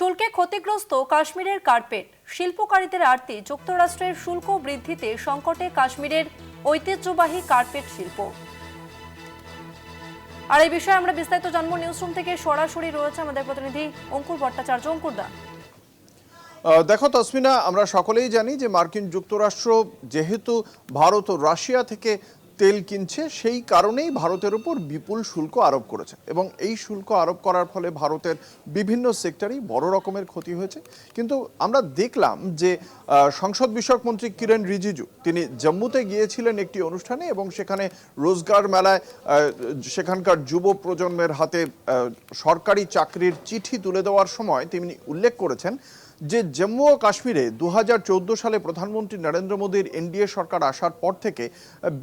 শুল্কে ক্ষতিগ্রস্ত কাশ্মীরের কার্পেট। শিল্পকারীদের আর্তি যুক্তরাষ্ট্রের শুল্ক বৃদ্ধিতে সংকটে কাশ্মীরের ঐতিহ্যবাহী কার্পেট শিল্প। আর এই বিষয়ে আমরা বিস্তারিত জানব নিউজরুম থেকে। সরাসরি রয়েছে আমাদের প্রতিনিধি অঙ্কুর ভট্টাচার্য। অঙ্কুর দা। দেখো তসমিনা, আমরা সকলেই জানি যে মার্কিন যুক্তরাষ্ট্র যেহেতু ভারত ও রাশিয়া থেকে তেল কিনছে, সেই কারণেই ভারতের উপর বিপুল শুল্ক আরোপ করেছে। এবং এই শুল্ক আরোপ করার ফলে ভারতের বিভিন্ন সেক্টরেই বড় রকমের ক্ষতি হয়েছে। কিন্তু আমরা দেখলাম যে সংসদ বিষয়ক মন্ত্রী কিরেন রিজিজু, তিনি জম্মুতে গিয়েছিলেন একটি অনুষ্ঠানে এবং সেখানে রোজগার মেলায় সেখানকার যুব প্রজন্মের হাতে সরকারি চাকরির চিঠি তুলে দেওয়ার সময় তিনি উল্লেখ করেছেন যে জম্মু ও কাশ্মীরে দু হাজার চৌদ্দ সালে প্রধানমন্ত্রী নরেন্দ্র মোদীর এনডিএ সরকার আসার পর থেকে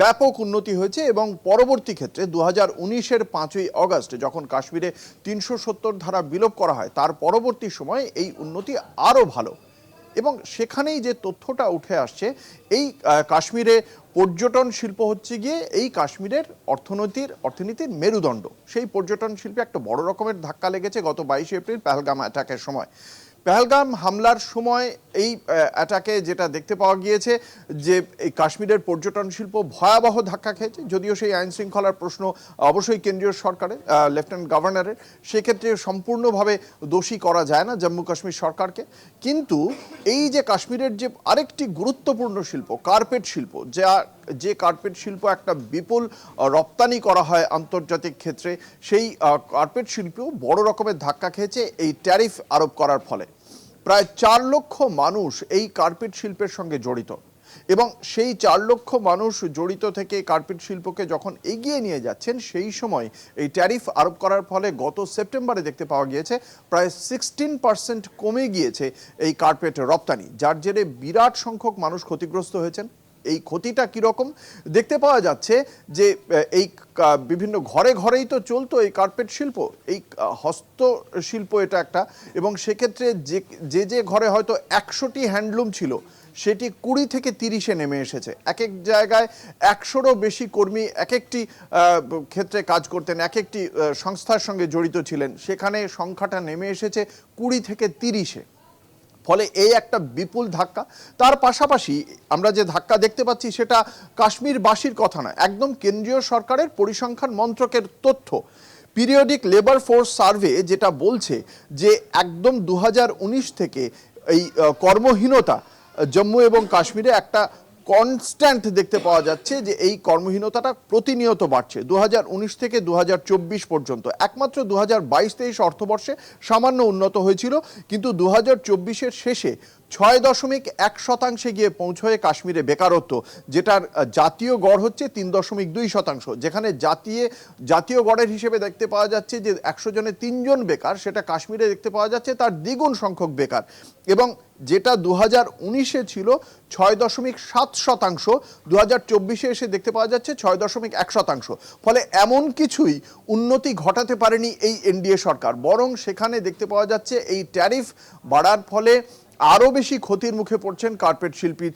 ব্যাপক উন্নতি হয়েছে এবং পরবর্তী ক্ষেত্রে দু হাজার উনিশের পাঁচই অগস্ট যখন কাশ্মীরে তিনশো সত্তর ধারা বিলোপ করা হয়, তার পরবর্তী সময়ে এই উন্নতি আরও ভালো। এবং সেখানেই যে তথ্যটা উঠে আসছে, এই কাশ্মীরে পর্যটন শিল্প হচ্ছে গিয়ে এই কাশ্মীরের অর্থনীতির অর্থনীতির মেরুদণ্ড। সেই পর্যটন শিল্পে একটা বড় রকমের ধাক্কা লেগেছে গত বাইশে এপ্রিল, পেহেলগাম অ্যাটাকের সময়। পেহেলগাম হামলার সময় এই অ্যাটাকে যেটা দেখতে পাওয়া গিয়েছে যে এই কাশ্মীরের পর্যটন শিল্প ভয়াবহ ধাক্কা খেয়েছে, যদিও সেই আইন শৃঙ্খলার প্রশ্ন অবশ্যই কেন্দ্রীয় সরকারের লেফটেন্যান্ট গভর্নরের সেক্ষেত্রে সম্পূর্ণভাবে দোষী করা যায় না জম্মু কাশ্মীর সরকারকে। কিন্তু এই যে কাশ্মীরের যে আরেকটি গুরুত্বপূর্ণ শিল্প কার্পেট শিল্প, যা, যে কার্পেট শিল্প একটা বিপুল রপ্তানি করা হয় আন্তর্জাতিক ক্ষেত্রে, সেই কার্পেট শিল্পেও বড় রকমের ধাক্কা খেয়েছে এই ট্যারিফ আরোপ করার ফলে। প্রায় চার লক্ষ মানুষ এই কার্পেট শিল্পের সঙ্গে জড়িত। এবং সেই চার লক্ষ মানুষ জড়িত থেকে কার্পেট শিল্পকে যখন এগিয়ে নিয়ে যাচ্ছেন, সেই সময় এই ট্যারিফ আরোপ করার ফলে গত সেপ্টেম্বরে দেখতে পাওয়া গিয়েছে, প্রায় সিক্সটিন পার্সেন্ট কমে গিয়েছে এই কার্পেট রপ্তানি, যার জেরে বিরাট সংখ্যক মানুষ ক্ষতিগ্রস্ত হয়েছেন। এই ক্ষতিটা কীরকম? দেখতে পাওয়া যাচ্ছে যে এই বিভিন্ন ঘরে ঘরেই তো চলতো এই কার্পেট শিল্প, এই হস্তশিল্প এটা একটা। এবং সেক্ষেত্রে যে যে যে ঘরে হয়তো একশোটি হ্যান্ডলুম ছিল, সেটি কুড়ি থেকে তিরিশে নেমে এসেছে। এক এক জায়গায় একশোরও বেশি কর্মী এক একটি ক্ষেত্রে কাজ করতেন এক একটি সংস্থার সঙ্গে জড়িত ছিলেন। সেখানে সংখ্যাটা নেমে এসেছে কুড়ি থেকে তিরিশে। ফলে এই একটা বিপুল ধাক্কা। তার পাশাপাশি আমরা যে ধাক্কা দেখতে পাচ্ছি সেটা কাশ্মীরবাসীর কথা না একদম কেন্দ্রীয় সরকারের পরিসংখ্যান মন্ত্রকের তথ্য। পিরিয়ডিক লেবার ফোর্স সার্ভে যেটা বলছে যে একদম দু হাজার উনিশ থেকে এই কর্মহীনতা জম্মু এবং কাশ্মীরে একটা কনস্ট্যান্ট দেখতে পাওয়া যাচ্ছে যে এই কর্মহীনতাটা প্রতিনিয়ত বাড়ছে। দু হাজার উনিশ থেকে দু হাজার চব্বিশ পর্যন্ত। একমাত্র দু হাজার বাইশ তেইশ অর্থবর্ষে সামান্য উন্নত হয়েছিল, কিন্তু দু হাজার শেষে ছয় দশমিক এক শতাংশে গিয়ে পৌঁছয় কাশ্মীরে বেকারত্ব, যেটার জাতীয় গড় হচ্ছে তিন দশমিক দুই শতাংশ, যেখানে জাতীয় জাতীয় গড়ের হিসেবে দেখতে পাওয়া যাচ্ছে যে একশো জনে তিনজন বেকার, সেটা কাশ্মীরে দেখতে পাওয়া যাচ্ছে তার দ্বিগুণ সংখ্যক বেকার এবং যেটা দু হাজার উনিশে ছিল ছয় দশমিক সাত শতাংশ দু হাজার চব্বিশে এসে দেখতে পাওয়া যাচ্ছে ছয় দশমিক এক শতাংশ। ফলে এমন কিছুই উন্নতি ঘটাতে পারেনি এই এনডিএ সরকার, বরং সেখানে দেখতে পাওয়া যাচ্ছে এই ট্যারিফ বাড়ার ফলে আরও বেশি ক্ষতির মুখে পড়ছেন কার্পেট শিল্পী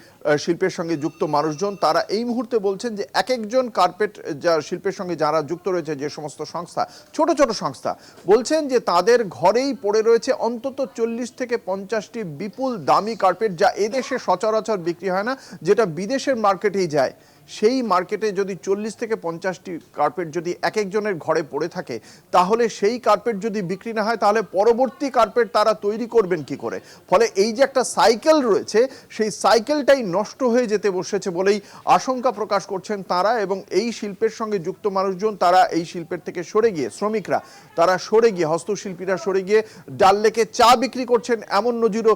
শিল্পের সঙ্গে যুক্ত মানুষজন। তারা এই মুহূর্তে বলছেন যে এক একজন কার্পেট যা শিল্পের সঙ্গে যারা যুক্ত রয়েছে যে সমস্ত সংস্থা, ছোট ছোট সংস্থা, বলছেন যে তাদের ঘরেই পড়ে রয়েছে অন্তত চল্লিশ থেকে পঞ্চাশটি বিপুল দামি কার্পেট যা এদেশে সচরাচর বিক্রি হয় না, যেটা বিদেশের মার্কেটেই যায়। সেই মার্কেটে যদি চল্লিশ থেকে পঞ্চাশটি কার্পেট যদি এক একজনের ঘরে পড়ে থাকে, তাহলে সেই কার্পেট যদি বিক্রি না হয়, তাহলে পরবর্তী কার্পেট তারা তৈরি করবেন কি করে? ফলে এই যে একটা সাইকেল রয়েছে, সেই সাইকেলটাই নষ্ট হয়ে যেতে বসেছে বলেই আশঙ্কা প্রকাশ করছেন তারা এবং এই শিল্পের সঙ্গে যুক্ত মানুষজন, তারা এই শিল্পের থেকে সরে গিয়ে, শ্রমিকরা, তারা সরে গিয়ে, হস্তশিল্পীরা সরে গিয়ে ডাল লেকে চা বিক্রি করছেন এমন নজিরও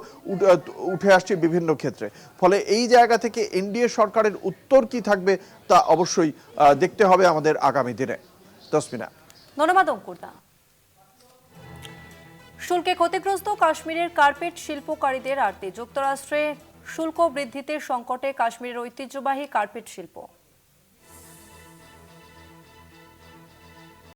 উঠে আসছে বিভিন্ন ক্ষেত্রে। ফলে এই জায়গা থেকে এনডিএ সরকারের উত্তর কি থাকবে তা অবশ্যই দেখতে হবে আমাদের আগামী দিনে। তসমিনা। ধন্যবাদ অঙ্কুরদা শুল্কে ক্ষতিগ্রস্ত কাশ্মীরের কার্পেট শিল্পকারীদের আর্তি যুক্তরাষ্ট্রে শুল্ক বৃদ্ধিতে সংকটে কাশ্মীরের ঐতিহ্যবাহী কার্পেট শিল্প।